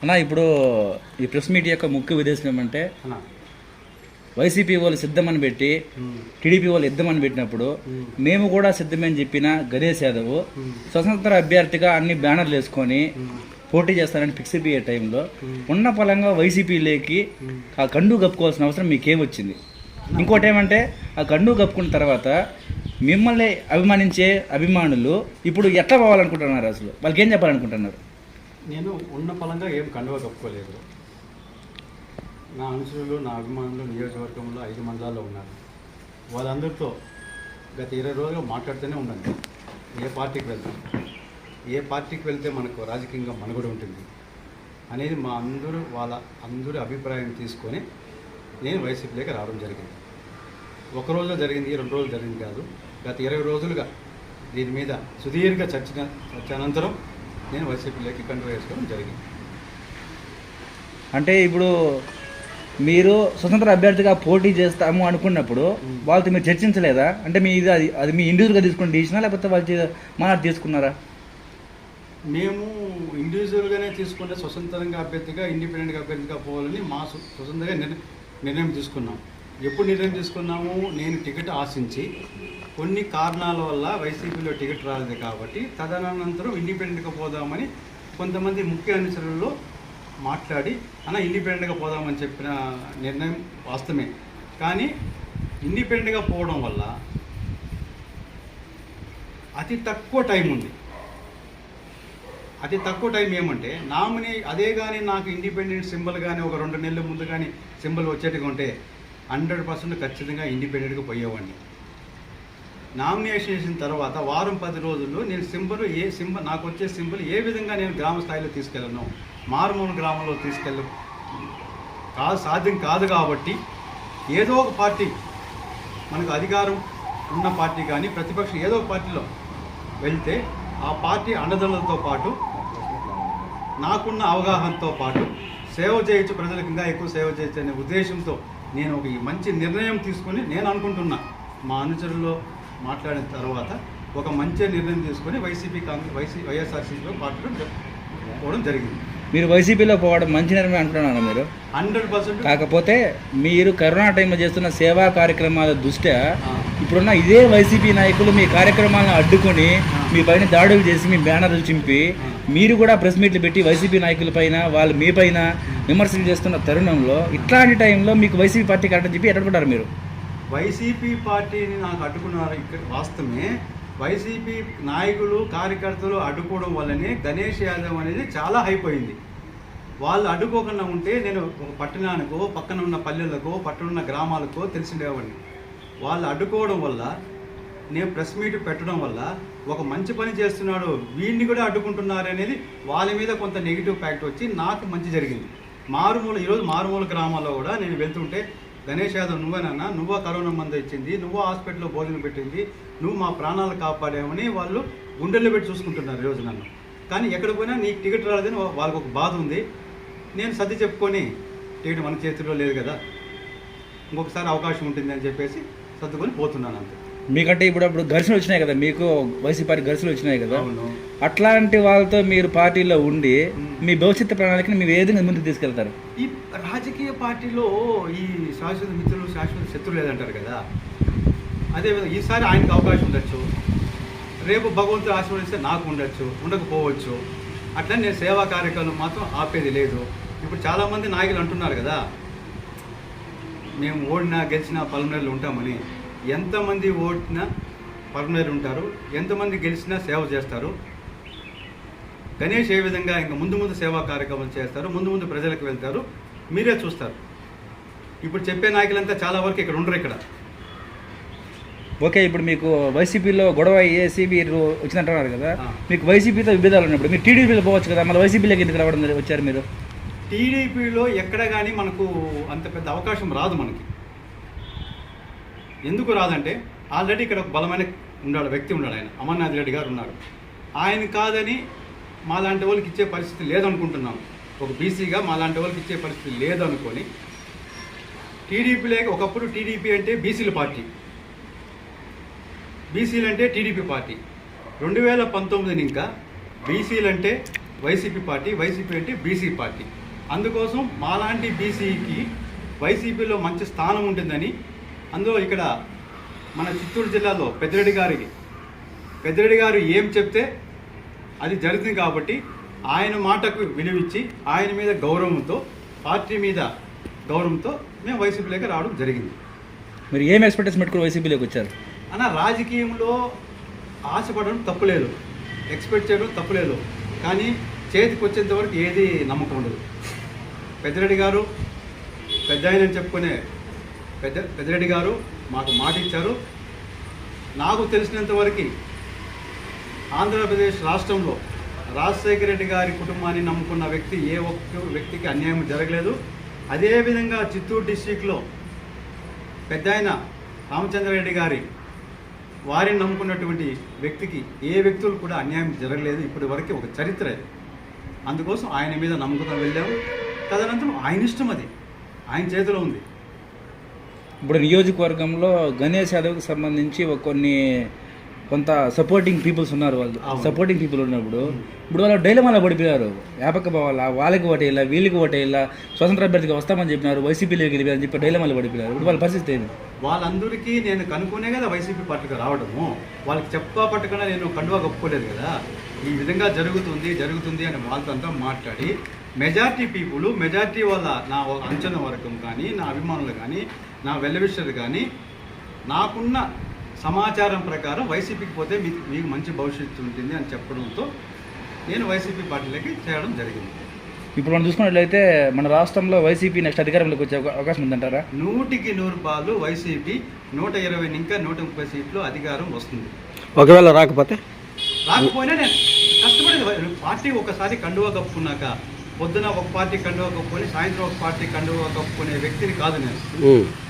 అన్న ఇప్పుడు ఈ ప్రెస్ మీట్ యొక్క ముఖ్య ఉద్దేశం ఏమంటే వైసీపీ వాళ్ళు సిద్ధమని పెట్టి టీడీపీ వాళ్ళు ఇద్దామని పెట్టినప్పుడు మేము. కూడా సిద్ధమని చెప్పిన గణేష్ యాదవ్ స్వతంత్ర అభ్యర్థిగా అన్ని బ్యానర్లు వేసుకొని పోటీ చేస్తారని ఫిక్స్ అయ్యే టైంలో ఉన్న ఫలంగా వైసీపీలోకి ఆ కండు కప్పుకోవాల్సిన అవసరం మీకేం వచ్చింది? ఇంకోటి ఏమంటే ఆ కండు కప్పుకున్న తర్వాత మిమ్మల్ని అభిమానించే అభిమానులు ఇప్పుడు ఎట్లా పోవాలనుకుంటున్నారు అసలు? వాళ్ళకి ఏం చెప్పాలనుకుంటున్నారు? నేను ఉన్న ఫలంగా ఏం కండువా కప్పుకోలేదు. నా అనుచరులు నా అభిమానులు నియోజకవర్గంలో ఐదు మండలాల్లో ఉన్నారు. వాళ్ళందరితో గత ఇరవై రోజులు మాట్లాడుతూనే ఉండండి ఏ పార్టీకి వెళ్తాం? ఏ పార్టీకి వెళ్తే మనకు రాజకీయంగా మనుగడ ఉంటుంది? అనేది మా అందరూ వాళ్ళ అందరి అభిప్రాయం తీసుకొని నేను వైసీపీలోకి రావడం జరిగింది. ఒక రోజులో జరిగింది రెండు రోజులు జరిగింది కాదు. గత ఇరవై రోజులుగా దీని మీద సుదీర్ఘ చర్చ చర్చ అనంతరం నేను వైసీపీలోకి కంట్రోల్ వేసుకోవడం జరిగింది. అంటే ఇప్పుడు మీరు స్వతంత్ర అభ్యర్థిగా పోటీ చేస్తాము అనుకున్నప్పుడు వాళ్ళతో మీరు చర్చించలేదా? అంటే మీ ఇది అది అది మీ ఇండివిజువల్గా తీసుకున్న డిసిషనా లేకపోతే వాళ్ళు మన తీసుకున్నారా? మేము ఇండివిజువల్గానే తీసుకుంటే స్వతంత్రంగా అభ్యర్థిగా ఇండిపెండెంట్గా అభ్యర్థిగా పోవాలని మా స్వ- స్వతంత్రంగా నిర్ణ- నిర్ణయం తీసుకున్నాం. ఎప్పుడు నిర్ణయం తీసుకున్నాము? నేను టికెట్ ఆశించి. కొన్ని కారణాల వల్ల వైసీపీలో టికెట్ రాలేదు కాబట్టి తదనంతరం ఇండిపెండెంట్గా పోదామని కొంతమంది ముఖ్య అనుచరుల్లో మాట్లాడి అన్న ఇండిపెండెంట్గా పోదామని చెప్పిన నిర్ణయం వాస్తవమే. కానీ ఇండిపెండెంట్గా పోవడం వల్ల అతి తక్కువ టైం ఉంది. అతి తక్కువ టైం ఏమంటే నామినీ అదే కానీ నాకు ఇండిపెండెంట్ సింబల్ కానీ ఒక రెండు నెలల ముందు కానీ సింబల్ వచ్చేట్టుగా ఉంటే హండ్రెడ్ పర్సెంట్ ఖచ్చితంగా ఇండిపెండెంట్గా పోయేవాడిని. నామినేషన్ చేసిన తర్వాత వారం పది రోజుల్లో నేను సింబల్ ఏ సింబల్ నాకు వచ్చే సింబల్ ఏ విధంగా నేను గ్రామ స్థాయిలో తీసుకెళ్ళను? మారుమూల గ్రామంలో తీసుకెళ్ళ కాదు సాధ్యం కాదు కాబట్టి ఏదో ఒక పార్టీ మనకు అధికారం ఉన్న పార్టీ కానీ ప్రతిపక్షం ఏదో ఒక పార్టీలో వెళ్తే ఆ పార్టీ అండదండలతో పాటు నాకున్న అవగాహనతో పాటు సేవ చేయొచ్చు ప్రజలకు ఇంకా ఎక్కువ సేవ చేయొచ్చు అనే ఉద్దేశంతో నేను ఒక మంచి నిర్ణయం తీసుకొని నేను అనుకుంటున్నా మా అనుచరుల్లో మాట్లాడిన తర్వాత ఒక మంచి నిర్ణయం తీసుకొని వైసీపీ కాంగ్రెస్ వైసీ వైఎస్ఆర్సీపీలో పార్టీలో పోవడం జరిగింది. మీరు వైసీపీలో పోవడం మంచి నిర్ణయం అనుకుంటున్నారా మీరు? Hundred percent. కాకపోతే మీరు కరోనా టైంలో చేస్తున్న సేవా కార్యక్రమాల దృష్ట్యా ఇప్పుడున్న ఇదే వైసీపీ నాయకులు మీ కార్యక్రమాలను అడ్డుకొని మీ పైన దాడులు చేసి మీ బ్యానర్లు చింపి మీరు కూడా ప్రెస్ మీట్లు పెట్టి వైసీపీ నాయకుల పైన వాళ్ళు మీ పైన విమర్శలు చేస్తున్న తరుణంలో ఇట్లాంటి టైంలో మీకు వైసీపీ పార్టీ కరెక్ట్ చెప్పి ఎట్టుకుంటారు మీరు? వైసీపీ పార్టీని నాకు అడ్డుకున్నారు ఇక్కడ వాస్తవమే. వైసీపీ నాయకులు కార్యకర్తలు అడ్డుకోవడం వల్లనే గణేష్ యాదవ్ అనేది చాలా అయిపోయింది వాళ్ళు అడ్డుకోకుండా ఉంటే నేను ఒక పట్టణానికో పక్కన ఉన్న పల్లెలకో పక్కన ఉన్న గ్రామాలకో తెలిసిండేవాడిని వాళ్ళు అడ్డుకోవడం వల్ల నేను ప్రెస్ మీట్ పెట్టడం వల్ల ఒక మంచి పని చేస్తున్నాడు వీడిని కూడా అడ్డుకుంటున్నారు అనేది వాళ్ళ మీద కొంత నెగిటివ్ ఫ్యాక్ట్ వచ్చి నాకు మంచి జరిగింది. మారుమూల ఈరోజు మారుమూల గ్రామాల్లో కూడా నేను వెళ్తుంటే గణేష్ యాదవ్ నువ్వేనన్నా నువ్వు కరోనా మందు ఇచ్చింది నువ్వు హాస్పిటల్లో భోజనం పెట్టింది నువ్వు మా ప్రాణాలు కాపాడామని వాళ్ళు గుండెల్లో పెట్టి చూసుకుంటున్నారు ఈరోజు నన్ను. కానీ ఎక్కడ పోయినా నీకు టికెట్ రాలేదని వాళ్ళకు ఒక బాధ ఉంది. నేను సర్ది చెప్పుకొని టికెట్ మన చేతిలో లేదు కదా ఇంకొకసారి అవకాశం ఉంటుంది అని చెప్పేసి సర్దుకొని పోతున్నాను అంతే. మీకంటే ఇప్పుడు అప్పుడు ఘర్షణ వచ్చినాయి కదా మీకు వైసీపీ పార్టీ ఘర్షణలు వచ్చినాయి కదా. అట్లాంటి వాళ్ళతో మీరు పార్టీలో ఉండి మీ భవిష్యత్తు ప్రణాళికని మీరు ఏ విధంగా ముందుకు తీసుకెళ్తారు? ఈ రాజకీయ పార్టీలో ఈ శాశ్వత మిత్రులు శాశ్వత శత్రులు లేదంటారు కదా. అదేవిధంగా ఈసారి ఆయనకు అవకాశం ఉండొచ్చు. రేపు భగవంతుడు ఆశీర్వదిస్తే నాకు ఉండొచ్చు ఉండకపోవచ్చు. అట్లా నేను సేవా కార్యక్రమం మాత్రం ఆపేది లేదు. ఇప్పుడు చాలామంది నాయకులు అంటున్నారు కదా మేము ఓడినా గెలిచినా పలుమనేరులు ఉంటామని. ఎంతమంది ఓడినా పలుమనేరులు ఉంటారు ఎంతమంది గెలిచినా సేవ చేస్తారు. గణేష్ ఏ విధంగా ఇంకా ముందు ముందు సేవా కార్యక్రమాలు చేస్తారు ముందు ముందు ప్రజలకు వెళ్తారు మీరే చూస్తారు. ఇప్పుడు చెప్పే నాయకులంతా చాలా వరకు ఇక్కడ ఉండరు ఇక్కడ. ఓకే ఇప్పుడు మీకు వైసీపీలో గొడవ చేసి మీరు వచ్చినట్టున్నారు కదా. మీకు వైసీపీతో విభేదాలు ఉన్నప్పుడు మీరు టీడీపీలో పోవచ్చు కదా మళ్ళీ వైసీపీలోకి ఎందుకు రావడం వచ్చారు మీరు? టీడీపీలో ఎక్కడ కానీ మనకు అంత పెద్ద అవకాశం రాదు మనకి. ఎందుకు రాదంటే ఆల్రెడీ ఇక్కడ ఒక బలమైన ఉన్నాడు వ్యక్తి ఉన్నాడు ఆయన. అమర్నాథ్ రెడ్డి గారు ఉన్నారు. ఆయన కాదని మా లాంటి వాళ్ళకి ఇచ్చే పరిస్థితి లేదనుకుంటున్నాం. ఒక బీసీగా మా లాంటి వాళ్ళకి ఇచ్చే పరిస్థితి లేదనుకొని లేక ఒకప్పుడు టీడీపీ అంటే బీసీల పార్టీ. బీసీలు అంటే టీడీపీ పార్టీ. రెండు వేల పంతొమ్మిదిని ఇంకా బీసీలు అంటే వైసీపీ పార్టీ వైసీపీ అంటే బీసీ పార్టీ. అందుకోసం మాలాంటి బీసీకి వైసీపీలో మంచి స్థానం ఉంటుందని అందులో ఇక్కడ మన చిత్తూరు జిల్లాలో పెద్దిరెడ్డి గారికి పెద్దిరెడ్డి గారు ఏం చెప్తే అది జరుగుతుంది కాబట్టి ఆయన మాటకు విలువిచ్చి ఆయన మీద గౌరవంతో పార్టీ మీద గౌరవంతో మేము వైసీపీలోకి రావడం జరిగింది. మీరు ఏం ఎక్స్పెక్టేషన్ పెట్టుకుని వైసీపీలోకి వచ్చారు? అన్న రాజకీయంలో ఆశపడడం తప్పులేదు ఎక్స్పెక్ట్ చేయడం తప్పులేదు కానీ చేతికి వచ్చేంత వరకు ఏది నమ్మకం ఉండదు. పెద్దిరెడ్డి గారు పెద్ద ఆయన చెప్పుకునే పెద్ద పెద్దిరెడ్డి గారు మాకు మాట ఇచ్చారు. నాకు తెలిసినంతవరకు ఆంధ్రప్రదేశ్ రాష్ట్రంలో రాజశేఖర రెడ్డి గారి కుటుంబాన్ని నమ్ముకున్న వ్యక్తి ఏ ఒక్క వ్యక్తికి అన్యాయం జరగలేదు. అదేవిధంగా చిత్తూరు డిస్టిక్లో పెద్ద ఆయన రామచంద్రారెడ్డి గారి వారిని నమ్ముకున్నటువంటి వ్యక్తికి ఏ వ్యక్తులు కూడా అన్యాయం జరగలేదు. ఇప్పటి వరకు ఒక చరిత్ర అందుకోసం ఆయన మీద నమ్మకంతో వెళ్ళాము. తదనంతరం ఆయన ఇష్టం అది. ఆయన చేతిలో ఉంది. ఇప్పుడు నియోజకవర్గంలో గణేష్ యాదవ్కి సంబంధించి ఒక కొన్ని కొంత సపోర్టింగ్ పీపుల్స్ ఉన్నారు వాళ్ళు. సపోర్టింగ్ పీపుల్ ఉన్నప్పుడు ఇప్పుడు వాళ్ళు డైలమాలో పడిపోయారు. వ్యాపక పోవాలా వాళ్ళకి ఓటేయాలా వీళ్ళకి ఓటేయాలా స్వతంత్ర అభ్యర్థిగా వస్తామని చెప్పినారు వైసీపీలోకి అని చెప్పి డైలమాలో పడిపోయారు. ఇప్పుడు వాళ్ళ పరిస్థితి ఏంది? వాళ్ళందరికీ నేను కనుక్కునే కదా వైసీపీ పార్టీకి రావడము. వాళ్ళకి చెప్పా పట్టకుండా నేను కండువా కప్పుకోలేదు కదా. ఈ విధంగా జరుగుతుంది జరుగుతుంది అని వాళ్ళతో అంతా మాట్లాడి మెజారిటీ పీపుల్ మెజారిటీ వాళ్ళ నా అంచనా వర్గం కానీ నా అభిమానులు కానీ నా వెల్లవిషలు కానీ నాకున్న సమాచారం ప్రకారం వైసీపీకి పోతే మీకు మీకు మంచి భవిష్యత్తు ఉంటుంది అని చెప్పడంతో నేను వైసీపీ పార్టీలోకి చేరడం జరిగింది. ఇప్పుడు మనం చూసుకున్నట్లయితే మన రాష్ట్రంలో వైసీపీ నెక్స్ట్ అధికారంలోకి వచ్చే అవకా- అవకాశం ఉందంటారా? నూటికి నూరు పాలు వైసీపీ నూట ఇరవై ఇంకా నూట ముప్పై సీట్లు అధికారం వస్తుంది. ఒకవేళ రాకపోతే? రాకపోయినా నేను కష్టపడేది. పార్టీ ఒకసారి కండువా కప్పుకున్నాక పొద్దున ఒక పార్టీ కండువా కప్పుకొని సాయంత్రం ఒక పార్టీ కండువా కప్పుకునే వ్యక్తిని కాదు నేను.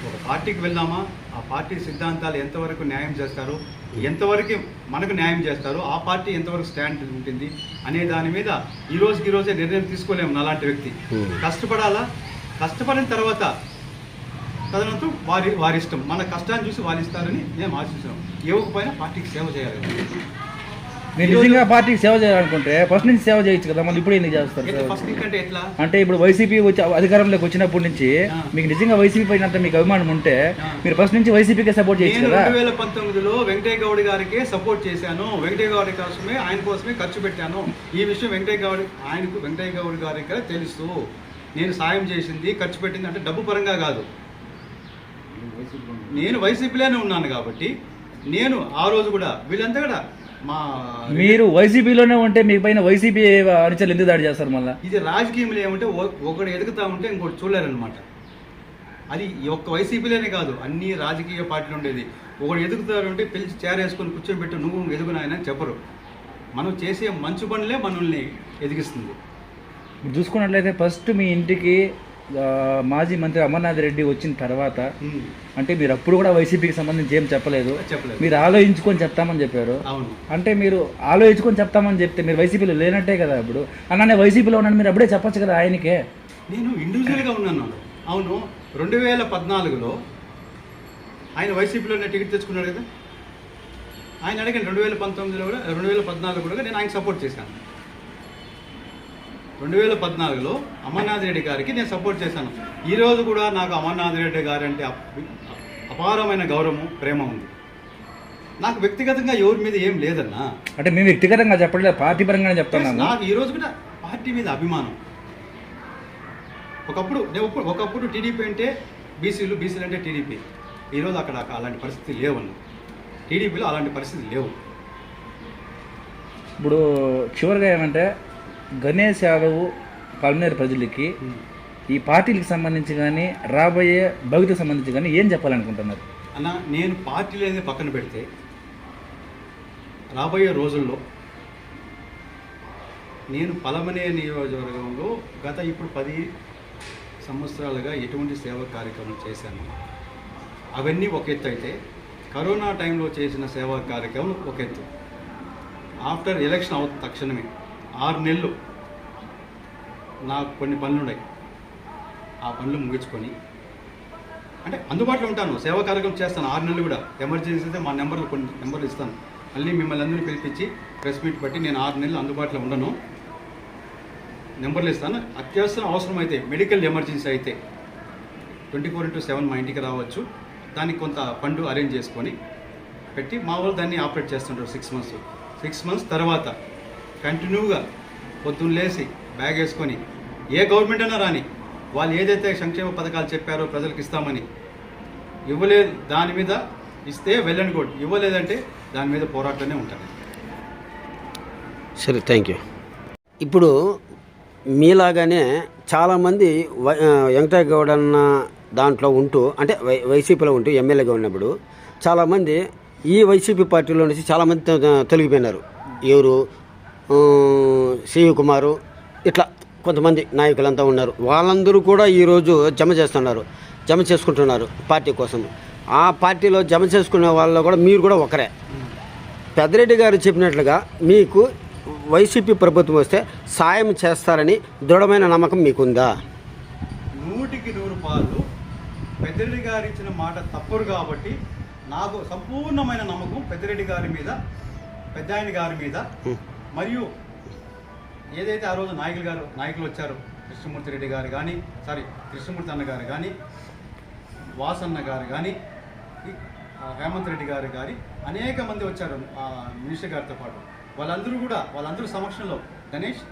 ఒక పార్టీకి వెళ్దామా? ఆ పార్టీ సిద్ధాంతాలు ఎంతవరకు న్యాయం చేస్తారు ఎంతవరకు మనకు న్యాయం చేస్తారు ఆ పార్టీ ఎంతవరకు స్టాండ్ ఉంటుంది అనే దాని మీద ఈ రోజుకి ఈ రోజే నిర్ణయం తీసుకోలేము నాలాంటి వ్యక్తి. కష్టపడాలా? కష్టపడిన తర్వాత తదనంతరం వారి వారి ఇష్టం. మన కష్టాన్ని చూసి వారు ఇస్తారని మేము ఆశిస్తున్నాం. ఇవ్వకపోయినా పార్టీకి సేవ చేయాలి. మీరు నిజంగా పార్టీకి సేవ చేయాలనుకుంటే ఫస్ట్ నుంచి సేవ చేయొచ్చు కదా మళ్ళీ ఇప్పుడు ఎందుకు చేస్తారు అంటే ఇప్పుడు వైసీపీ వచ్చి అధికారంలోకి వచ్చినప్పటి నుంచి. మీకు నిజంగా వైసీపీ పైన మీకు అభిమానం ఉంటే. మీరు ఫస్ట్ నుంచి వైసీపీకే సపోర్ట్ చేయొచ్చు కదా? రెండు వేల పంతొమ్మిదిలో వెంకటయ్య గౌడ్ గారికి సపోర్ట్ చేశాను. వెంకటయ్య గౌడ్ కోసమే ఆయన కోసమే ఖర్చు పెట్టాను. ఈ విషయం వెంకటయ్య గౌడ్ ఆయనకు వెంకటయ్య గౌడ్ గారికి తెలుసు. నేను సాయం చేసింది ఖర్చు పెట్టింది అంటే డబ్బు పరంగా కాదు. నేను వైసీపీలోనే ఉన్నాను కాబట్టి నేను ఆ రోజు కూడా వీళ్ళంతా కూడా మీరు వైసీపీలోనే ఉంటే మీ పైన వైసీపీ అనుచరులు ఎందుకు దాడి చేస్తారు మళ్ళీ? ఇది రాజకీయంలో ఏమంటే ఒ- ఒకడు ఎదుగుతా ఉంటే ఇంకోటి చూడలేరనమాట అది ఒక్క వైసీపీలోనే కాదు అన్ని రాజకీయ పార్టీలు ఉండేది. ఒకడు ఎదుగుతారు అంటే పిలిచి చేరేసుకొని కూర్చోబెట్టి నువ్వు ఎదుగు నాయన అని చెప్పరు. మనం చేసే మంచు పనులే మనల్ని ఎదిగిస్తుంది. చూసుకున్నట్లయితే ఫస్ట్ మీ ఇంటికి మాజీ మంత్రి అమర్నాథ్ రెడ్డి వచ్చిన తర్వాత అంటే మీరు అప్పుడు కూడా వైసీపీకి సంబంధించి ఏం చెప్పలేదు. చెప్పలేదు. మీరు ఆలోచించుకొని చెప్తామని చెప్పారు. అవును. అంటే మీరు ఆలోచించుకొని చెప్తామని చెప్తే మీరు వైసీపీలో లేనట్టే కదా ఇప్పుడు. నేను వైసీపీలో ఉన్నాను మీరు అప్పుడే చెప్పొచ్చు కదా ఆయనకే. నేను ఇండివిజువల్గా ఉన్నాను. అవును. రెండు వేల పద్నాలుగులో ఆయన వైసీపీలోనే టికెట్ తెచ్చుకున్నాడు కదా. ఆయన అడిగాను రెండు వేల పంతొమ్మిదిలో కూడా రెండు వేల పద్నాలుగు కూడా నేను ఆయన సపోర్ట్ చేశాను. రెండు వేల పద్నాలుగులో అమర్నాథ్ రెడ్డి గారికి నేను సపోర్ట్ చేశాను. ఈ రోజు కూడా నాకు అమర్నాథ్ రెడ్డి గారు అంటే అప్- అపారమైన గౌరవం ప్రేమ ఉంది. నాకు వ్యక్తిగతంగా ఎవరి మీద ఏం లేదన్నా. అంటే మేము వ్యక్తిగతంగా చెప్పట్లేదు పార్టీ పరంగానే చెప్తున్నాము. నాకు ఈ రోజు కూడా పార్టీ మీద అభిమానం. ఒకప్పుడు నేను ఒకప్పుడు- ఒకప్పుడు టీడీపీ అంటే బీసీలు బీసీలు అంటే టీడీపీ. ఈరోజు అక్కడ అలాంటి పరిస్థితి లేవన్న టీడీపీలో అలాంటి పరిస్థితి లేవు. ఇప్పుడు చివరిగా ఏమంటే గణేష్ యాదవ్ పల్మనేరు ప్రజలకి ఈ పార్టీలకు సంబంధించి కానీ రాబోయే భవితకు సంబంధించి కానీ ఏం చెప్పాలనుకుంటున్నారు? అన్న నేను పార్టీలు అనేది పక్కన పెడితే రాబోయే రోజుల్లో నేను పలమనే నియోజకవర్గంలో గత ఇప్పుడు పది సంవత్సరాలుగా ఎటువంటి సేవా కార్యక్రమం చేశాను. అవన్నీ ఒక ఎత్తు అయితే కరోనా టైంలో చేసిన సేవా కార్యక్రమం ఒక ఎత్తు. ఆఫ్టర్ ఎలక్షన్ అవ తక్షణమే ఆరు నెలలు నాకు కొన్ని పనులు ఉన్నాయి. ఆ పనులు ముగించుకొని అంటే అందుబాటులో ఉంటాను. సేవా కార్యక్రమం చేస్తాను ఆరు నెలలు కూడా. ఎమర్జెన్సీ అయితే మా నెంబర్లు కొన్ని నెంబర్లు ఇస్తాను. మళ్ళీ మిమ్మల్ని అందరినీ పిలిపించి ప్రెస్ మీట్ బట్టి నేను ఆరు నెలలు అందుబాటులో ఉండను. నెంబర్లు ఇస్తాను. అత్యవసరం అవసరం అయితే మెడికల్ ఎమర్జెన్సీ అయితే ట్వంటీ ఫోర్ ఇంటూ సెవెన్ మా ఇంటికి రావచ్చు. దానికి కొంత ఫండ్ అరేంజ్ చేసుకొని పెట్టి మా వాళ్ళు దాన్ని ఆపరేట్ చేస్తుంటారు సిక్స్ మంత్స్. సిక్స్ మంత్స్ తర్వాత కంటిన్యూగా పొద్దున్న లేసి బ్యాగ్ వేసుకొని ఏ గవర్నమెంట్ అయినా రాని వాళ్ళు ఏదైతే సంక్షేమ పథకాలు చెప్పారో ప్రజలకు ఇస్తామని ఇవ్వలేదు దాని మీద ఇస్తే వెళ్ళండి కూడా ఇవ్వలేదంటే దాని మీద పోరాటమే ఉంటుంది సరే థ్యాంక్ యూ ఇప్పుడు మీలాగానే చాలామంది వై- వెంకటయ్య గౌడ్ అన్న దాంట్లో ఉంటూ అంటే వై వైసీపీలో ఉంటూ ఎమ్మెల్యేగా ఉన్నప్పుడు చాలామంది ఈ వైసీపీ పార్టీలో నుంచి చాలామంది తొలగిపోయినారు. ఎవరు? సివి కుమారు ఇట్లా కొంతమంది నాయకులంతా ఉన్నారు. వాళ్ళందరూ కూడా ఈరోజు జమ చేస్తున్నారు. జమ చేసుకుంటున్నారు పార్టీ కోసం. ఆ పార్టీలో జమ చేసుకునే వాళ్ళలో కూడా మీరు కూడా ఒకరే. పెద్దిరెడ్డి గారు చెప్పినట్లుగా మీకు వైసీపీ ప్రభుత్వం వస్తే సాయం చేస్తారని దృఢమైన నమ్మకం మీకుందా? నూటికి నూరు పాలు పెద్దిరెడ్డి గారు ఇచ్చిన మాట తప్పరు కాబట్టి నాకు సంపూర్ణమైన నమ్మకం పెద్దిరెడ్డి గారి మీద పెద్దాయన గారి మీద. మరియు ఏదైతే ఆ రోజు నాయకులు గారు నాయకులు వచ్చారు కృష్ణమూర్తి రెడ్డి గారు కానీ సారీ కృష్ణమూర్తి అన్న గారు కానీ వాసన్న గారు కానీ హేమంత్ రెడ్డి గారు కానీ అనేక మంది వచ్చారు మినిస్టర్ గారితో పాటు. వాళ్ళందరూ కూడా వాళ్ళందరూ సమక్షంలో గణేష్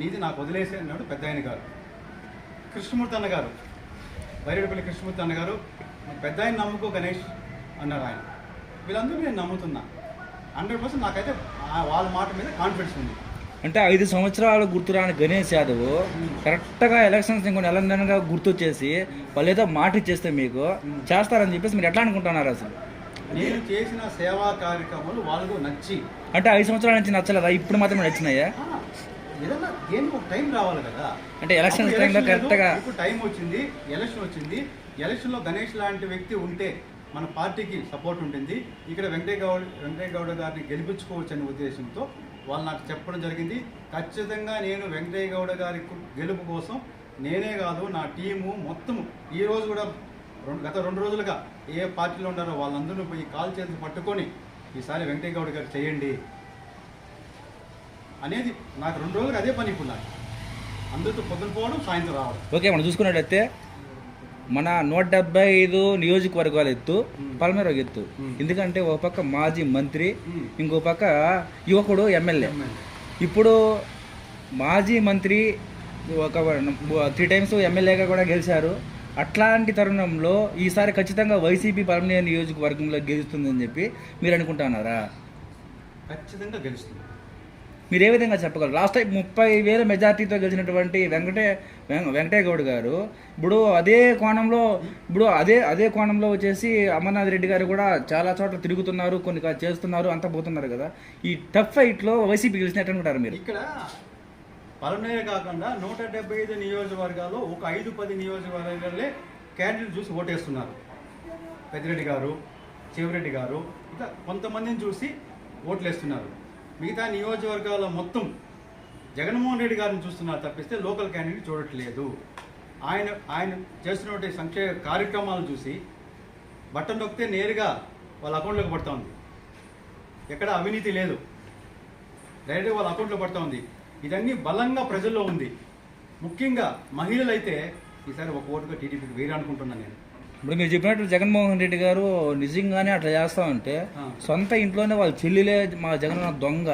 నీది నాకు వదిలేసే అన్నాడు పెద్ద ఆయన గారు. కృష్ణమూర్తి అన్న గారు వైరెడ్డిపల్లి కృష్ణమూర్తి అన్న గారు పెద్ద ఆయన నమ్ముకో గణేష్ అన్నారు ఆయన. వీళ్ళందరూ నేను నమ్ముతున్నా. హండ్రెడ్ పర్సెంట్ నాకైతే వాళ్ళ మాట మీద కాన్ఫిడెన్స్ ఉంది. అంటే ఐదు సంవత్సరాలు గుర్తురాని గణేష్ యాదవ్ కరెక్ట్గా ఎలక్షన్స్ ఇంకొన్ని నెలగా గుర్తొచ్చేసి వాళ్ళు ఏదో మాట ఇచ్చేస్తే మీకు చేస్తారని చెప్పేసి మీరు ఎట్లా అనుకుంటున్నారు అసలు? నేను చేసిన సేవా కార్యక్రమాలు వాళ్ళకు నచ్చి. అంటే ఐదు సంవత్సరాల నుంచి నచ్చలేదా? ఇప్పుడు మాత్రమే నచ్చినాయా? ఏదన్నా దేనికి ఒక టైం రావాలి కదా. అంటే టైంలో ఎలక్షన్ లేదు, కరెక్ట్గా ఇప్పుడు టైం వచ్చింది ఎలక్షన్ వచ్చింది. ఎలక్షన్లో గణేష్ లాంటి వ్యక్తి ఉంటే మన పార్టీకి సపోర్ట్ ఉంటుంది. ఇక్కడ వెంకయ్య గౌడ్ వెంకయ్య గౌడ గారిని గెలిపించుకోవచ్చు అనే ఉద్దేశంతో వాళ్ళు నాకు చెప్పడం జరిగింది. ఖచ్చితంగా నేను వెంకటయ్య గౌడ గారి గెలుపు కోసం నేనే కాదు నా టీము మొత్తం ఈరోజు కూడా రెండు గత రెండు రోజులుగా ఏ పార్టీలో ఉన్నారో వాళ్ళందరూ పోయి కాల్ చేసి పట్టుకొని ఈసారి వెంకటయ్య గౌడ గారు చేయండి అనేది నాకు రెండు రోజులుగా అదే పని ఇప్పుడు నాకు. అందరితో పొద్దున పోవడం సాయంత్రం రావడం. ఓకే మనం చూసుకున్నట్లయితే మన నూట డెబ్బై ఐదు నియోజకవర్గాల ఎత్తు పల్మేర ఎత్తు. ఎందుకంటే ఒక పక్క మాజీ మంత్రి. ఇంకో పక్క యువకుడు ఎమ్మెల్యే. ఇప్పుడు మాజీ మంత్రి ఒక త్రీ టైమ్స్ ఎమ్మెల్యేగా కూడా గెలిచారు. అట్లాంటి తరుణంలో ఈసారి ఖచ్చితంగా వైసీపీ పలమనేరు నియోజకవర్గంలో గెలుస్తుందని చెప్పి మీరు అనుకుంటున్నారా? ఖచ్చితంగా గెలుస్తుంది. మీరు ఏ విధంగా చెప్పగలరు? లాస్ట్ టైం ముప్పై వేల మెజార్టీతో గెలిచినటువంటి వెంకటే వెం- వెంకటయ్య గౌడ్ గారు ఇప్పుడు అదే కోణంలో ఇప్పుడు అదే అదే కోణంలో వచ్చేసి అమర్నాథ్ రెడ్డి గారు కూడా చాలా చోట్ల తిరుగుతున్నారు కొన్ని చేస్తున్నారు అంతా పోతున్నారు కదా. ఈ టఫ్ ఫైట్లో వైసీపీ గెలిచినట్టు అనుకుంటారు మీరు? ఇక్కడ పలమనేరే కాకుండా నూట డెబ్బై ఐదు నియోజకవర్గాల్లో ఒక ఐదు పది నియోజకవర్గాలే క్యాండిడేట్ చూసి ఓటేస్తున్నారు. పెద్దిరెడ్డి గారు చెవిరెడ్డి గారు ఇట్లా కొంతమందిని చూసి ఓట్లు వేస్తున్నారు మిగతా నియోజకవర్గాల మొత్తం జగన్మోహన్ రెడ్డి గారిని చూస్తున్నారు తప్పిస్తే లోకల్ క్యాండిడేట్ చూడట్లేదు. ఆయన ఆయన చేస్తున్నటువంటి సంక్షేమ కార్యక్రమాలు చూసి బట్టన్ నొక్కితే నేరుగా వాళ్ళ అకౌంట్లోకి పడుతూ ఉంది. ఎక్కడ అవినీతి లేదు. డైరెక్ట్గా వాళ్ళ అకౌంట్లో పడుతూ ఉంది. ఇదన్నీ బలంగా ప్రజల్లో ఉంది. ముఖ్యంగా మహిళలు అయితే ఈసారి ఒక ఓటుగా టీడీపీకి వేరే అనుకుంటున్నాను నేను. ఇప్పుడు మీరు చెప్పినట్టు జగన్మోహన్ రెడ్డి గారు నిజంగానే అట్లా చేస్తా ఉంటే ఆ. సొంత ఇంట్లోనే వాళ్ళ చెల్లిలే మా జగన్ దొంగ.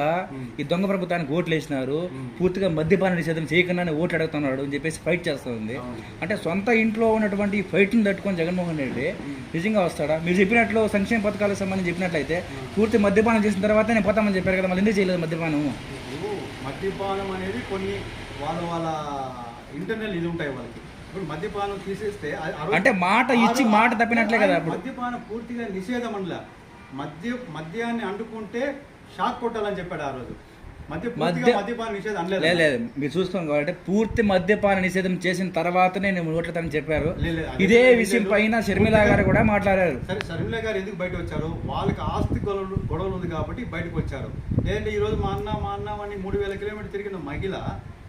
ఈ దొంగ ప్రభుత్వానికి ఓట్లు వేసినారు. పూర్తిగా మద్యపాన నిషేధం చేయకుండానే ఓట్లు అడుగుతున్నాడు అని చెప్పేసి ఫైట్ చేస్తుంది. అంటే సొంత ఇంట్లో ఉన్నటువంటి ఈ ఫైట్ని తట్టుకొని జగన్మోహన్ రెడ్డి నిజంగా వస్తాడా మీరు చెప్పినట్లు సంక్షేమ పథకాలకు సంబంధించి చెప్పినట్లయితే పూర్తి మద్యపానం చేసిన తర్వాత నేను పోతామని చెప్పారు కదా మళ్ళీ ఎందుకు చేయలేదు మద్యపానం మద్యపానం అనేది కొన్ని వాళ్ళ వాళ్ళ ఇంటర్నల్ ఇది ఉంటాయి వాళ్ళకి ఇప్పుడు మద్యపానం తీసేస్తే రోజు- అంటే మాట ఇచ్చి మాట తప్పినట్లే కదా. మద్యపానం పూర్తిగా నిషేధం అనలా మద్య మద్యాన్ని అంటుకుంటే షాక్ కొట్టాలని చెప్పాడు ఆ రోజు. లేదు మీరు చూసుకోండి కాబట్టి పూర్తి మద్యపాన నిషేధం చేసిన తర్వాతనే నేను ఓట్లతని చెప్పారు. ఇదే విషయం. పైన షర్మిల గారు కూడా మాట్లాడారు. సరే షర్మిల గారు ఎందుకు బయట వచ్చారు? వాళ్ళకి ఆస్తి గొడవలు గొడవలు ఉంది కాబట్టి బయటకు వచ్చారు. లేదంటే ఈరోజు మా అన్న మా అన్న అని మూడు వేల కిలోమీటర్ తిరిగిన మహిళ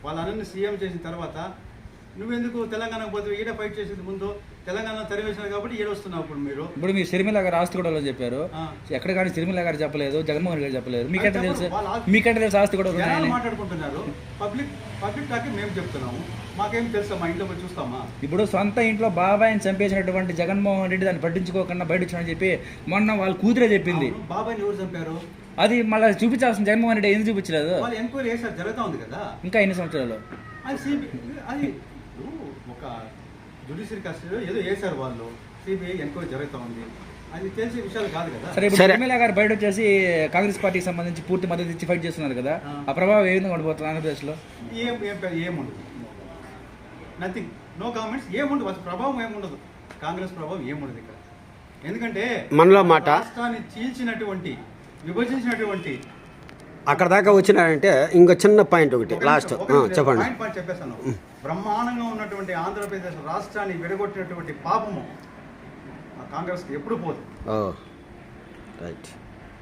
వాళ్ళ అన్నని సీఎం చేసిన తర్వాత నువ్వెందుకు తెలంగాణకు పోతే ఈడ ఫైట్ చేసేది ముందు? తెలంగాణ తరివేశారు కాబట్టి ఏడొస్తున్నావు ఇప్పుడు మీరు. ఇప్పుడు మీ షర్మిల గారు ఆస్తి వాళ్ళు చెప్పారు. ఎక్కడ కానీ షర్మిల గారు చెప్పలేదు జగన్మోహన్ రెడ్డి గారు చెప్పలేదు. మీకెట్ట అది తెలుసు? మీకెట్ట తెలుసు ఆస్తి కూడా మాట్లాడుకుంటున్నారు. పబ్లిక్ పబ్లిక్ టాకి మేము చెప్తున్నాము. మాకేం తెలుసా? మా ఇంట్లో చూస్తామా? ఇప్పుడు సొంత ఇంట్లో బాబాయిని చంపేసినటువంటి జగన్మోహన్ రెడ్డి దాన్ని పట్టించుకోకుండా బయట వచ్చినని చెప్పి మొన్న వాళ్ళ కూతురే చెప్పింది. బాబాయ్ని ఎవరు చంపారు? అది మళ్ళీ చూపించాల్సిన జగన్మోహన్ రెడ్డి ఎందుకు చూపించలేదు? వాళ్ళు ఎంక్వైరీ చేశారు. జరుగుతూ ఉంది కదా. ఇంకా ఎన్ని సంవత్సరాలు? అది సిబి అది ఇప్పుడు ఒక జుడిషియరీ కస్టడీ ఏదో వేశారు వాళ్ళు. సిబిఐ ఎంక్వైరీ జరుగుతూ ఉంది. అది తెలిసే విషయాలు కాదు కదా. సరే ఇప్పుడు. ఎమ్మెల్యే గారు బయట వచ్చేసి కాంగ్రెస్ పార్టీకి సంబంధించి పూర్తి మద్దతు ఇచ్చి ఫైట్ చేస్తున్నారు కదా. ఆ. ప్రభావం ఏ విధంగా ఉండబోతుంది ఆంధ్రప్రదేశ్లో? ఏం ఏముండదు నథింగ్ నో కామెంట్స్ ఏముండదు అసలు ప్రభావం ఏముండదు కాంగ్రెస్ ప్రభావం ఏముండదు ఇక్కడ. ఎందుకంటే మనలో మాట రాష్ట్రాన్ని చీల్చినటువంటి విభజించినటువంటి అక్కడ దాకా వచ్చినారంటే ఇంకో చిన్న పాయింట్ ఒకటి ఒక లాస్ట్ చెప్పండి. చెప్పేస్తాను. బ్రహ్మాండంగా ఉన్నటువంటి ఆంధ్రప్రదేశ్ రాష్ట్రాన్ని విడగొట్టినటువంటి పాపము ఆ కాంగ్రెస్కి ఎప్పుడు పోదు.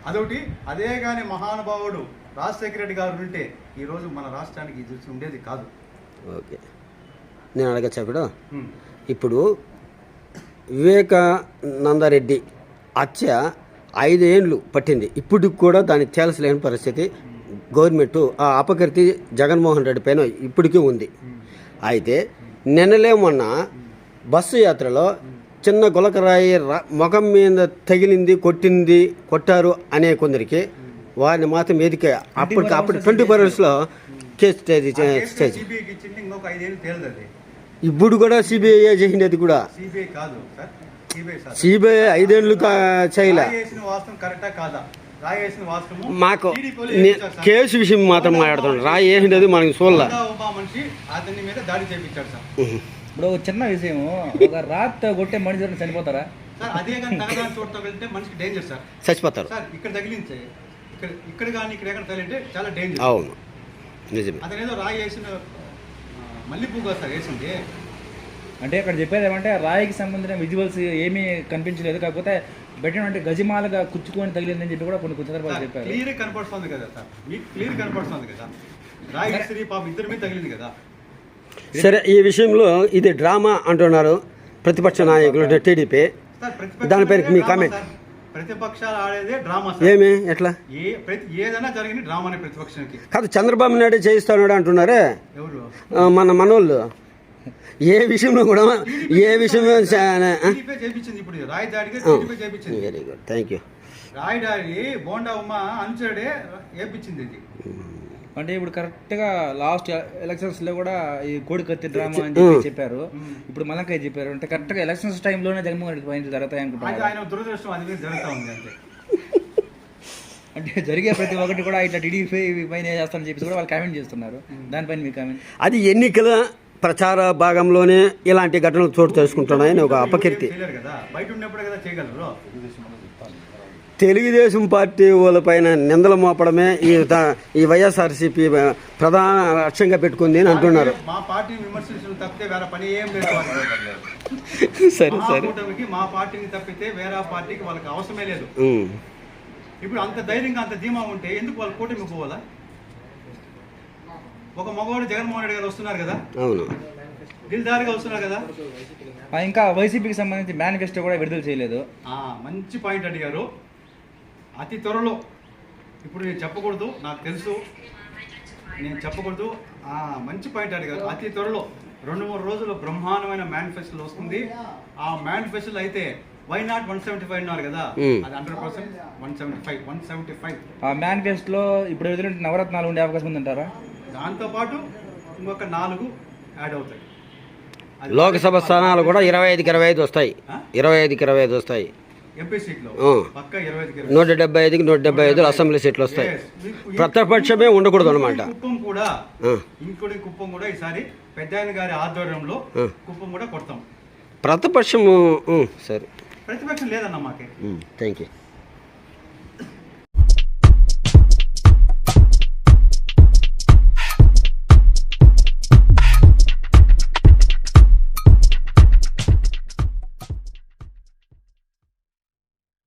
అదొకటి అదే కానీ మహానుభావుడు రాజశేఖర రెడ్డి గారు ఉంటే ఈరోజు మన రాష్ట్రానికి ఇది ఉండేది కాదు. ఓకే. నేను అడగచ్చా ఇప్పుడు. ఇప్పుడు వివేకానందరెడ్డి హత్య ఐదేండ్లు పట్టింది. ఇప్పటికి కూడా దాన్ని తేల్చలేని పరిస్థితి. గవర్నమెంట్ ఆ అపకీర్తి జగన్మోహన్ రెడ్డి పైన ఇప్పటికీ ఉంది. అయితే నిన్నలే మొన్న బస్సు యాత్రలో చిన్న గులకరాయి ముఖం మీద తగిలింది కొట్టింది కొట్టారు అనే కొందరికి వారిని మాత్రం ఎదికే అప్పటికి అప్పుడు ట్వంటీ ఫోర్ అవర్స్లో కేసు స్టేజ్ అది ఇప్పుడు కూడా సిబిఐ చేసినది కూడా? సిబిఐ ఐదేళ్ళు చేయలే. మాకు. కేసు విషయం మాత్రం మాట్లాడుతున్నాడు. రాయి వేసినది మనకి చూడలే? ఇప్పుడు ఒక చిన్న విషయం ఒక రాత్ కొట్టే మనిషి చనిపోతారా? చచ్చిపోతారు. సార్ ఇక్కడ తగిలించే ఇక్కడ ఇక్కడ కానీ ఇక్కడ ఎక్కడ తగిలింటే చాలా డేంజర్ అవును. నిజమే. అతను ఏదో రాయి వేసిన మల్లెపూ సార్ వేసింది. అంటే ఇక్కడ చెప్పేది ఏమంటే రాయికి సంబంధించిన విజువల్స్ ఏమీ కనిపించలేదు. కాకపోతే పెట్టినటువంటి గజిమాలుగా కుచ్చుకొని తగిలిందని చెప్పి కూడా కొన్ని కొన్ని సందర్భాలు చెప్పారు. క్లియర్ కనపడుతుంది కదా సార్? మీకు క్లియర్ కనపడుతుంది కదా? రాయి విసిరి పాప ఇద్దరి మీద తగిలింది కదా? సరే ఈ విషయంలో ఇది డ్రామా అంటున్నారు ప్రతిపక్ష నాయకులు టీడీపీ. ఆడేదే మీ డ్రామా. సార్. ప్రతిపక్షాలు ఆడేదే డ్రామా సార్. ఏమి? ఎట్లా? ఏ ప్రతి ఏదైనా జరిగింది డ్రామానే ప్రతిపక్షానికి. కాదు చంద్రబాబు నాయుడు చేయిస్తున్నాడు అంటున్నారే? ఎవరు? మన మనోళ్ళు. ఏ విషయంలో కూడా ఏ విషయంలో టీడీపీ చేపించింది ఇప్పుడు రాయి దాడిగా టీడీపీ చేపించింది. వెరీ గుడ్ థ్యాంక్ యూ రాయి దాడి బోండా ఉమ్మ అనుచరుడే వేపించింది ఇది. అంటే ఇప్పుడు కరెక్ట్గా లాస్ట్ ఎలక్షన్స్లో కూడా ఈ కోడి కత్తి డ్రామా అని చెప్పి చెప్పారు. ఇప్పుడు మలంకాయ చెప్పారు. అంటే కరెక్ట్గా ఎలక్షన్స్ టైంలోనే జగన్మోహన్ రెడ్డి పైన జరుగుతాయి అది అనుకుంటున్నారు ఆయన దురదృష్టం అది జరుగుతూ ఉంది అంతే. అంటే జరిగే ప్రతి ఒక్కటి కూడా ఇట్లా టీడీపీ పైన చేస్తారని చెప్పి కూడా వాళ్ళు కామెంట్ చేస్తున్నారు. దానిపైన మీ కామెంట్ అది ఎన్నికల ప్రచార భాగంలోనే ఇలాంటి ఘటనలు చోటు చేసుకుంటున్నాయని ఒక అపకీర్తి. తెలుగుదేశం పార్టీ వాళ్ళపైన నిందలు మోపడమే ఈ ఈ వైఎస్ఆర్సీపీ ప్రధాన లక్ష్యంగా పెట్టుకుంది అని అంటున్నారు. సరే సరే. మా పార్టీని తప్పితే వేరే పార్టీకి వాళ్ళకి అవసరమే లేదు. ఇప్పుడు అంత ధైర్యంగా అంత ధీమా ఉంటే ఎందుకు వాళ్ళ కూటమి పోవాలా? ఒక మగవాడు జగన్మోహన్ రెడ్డి గారు వస్తున్నారు కదా? అవును. దిల్దారిగా వస్తున్నారు కదా? ఇంకా వైసీపీకి సంబంధించి మేనిఫెస్టో కూడా విడుదల చేయలేదు. ఆ, మంచి పాయింట్ అడిగారు అతి త్వరలో ఇప్పుడు నేను చెప్పకూడదు నాకు తెలుసు. నేను చెప్పకూడదు. ఆ, మంచి పాయింట్ అడిగారు అతి త్వరలో రెండు మూడు రోజులు బ్రహ్మాండమైన మేనిఫెస్టో వస్తుంది. ఆ మేనిఫెస్టోలో అయితే why not one seventy five ఉన్నారు కదా. అది hundred percent one seventy five one seventy five ఆ మేనిఫెస్టోలో ఇప్పుడు ఎదురు నవరత్నాలు ఉండే అవకాశం ఉందంటారా? దాంతోపాటు ఇంకొక నాలుగు యాడ్ అవుతాయి. లోక్సభ స్థానాలు కూడా ఇరవై ఐదుకి ఇరవై ఐదు వస్తాయి? ఇరవై ఐదుకి ఇరవై ఐదు వస్తాయి. ఎంపీ సీట్లో నూట డెబ్బై ఐదుకి నూట డెబ్బై ఐదు అసెంబ్లీ సీట్లు వస్తాయి. ప్రతిపక్షమే ఉండకూడదు అనమాట కుప్పం కూడా ఇంకోటి కుప్పం కూడా ఈసారి పెద్దాయన గారి ఆధ్వర్యంలో. కుప్పం కూడా కొడతాం. ప్రతిపక్షము సరే. ప్రతిపక్షం లేదన్న మాకే. Thank you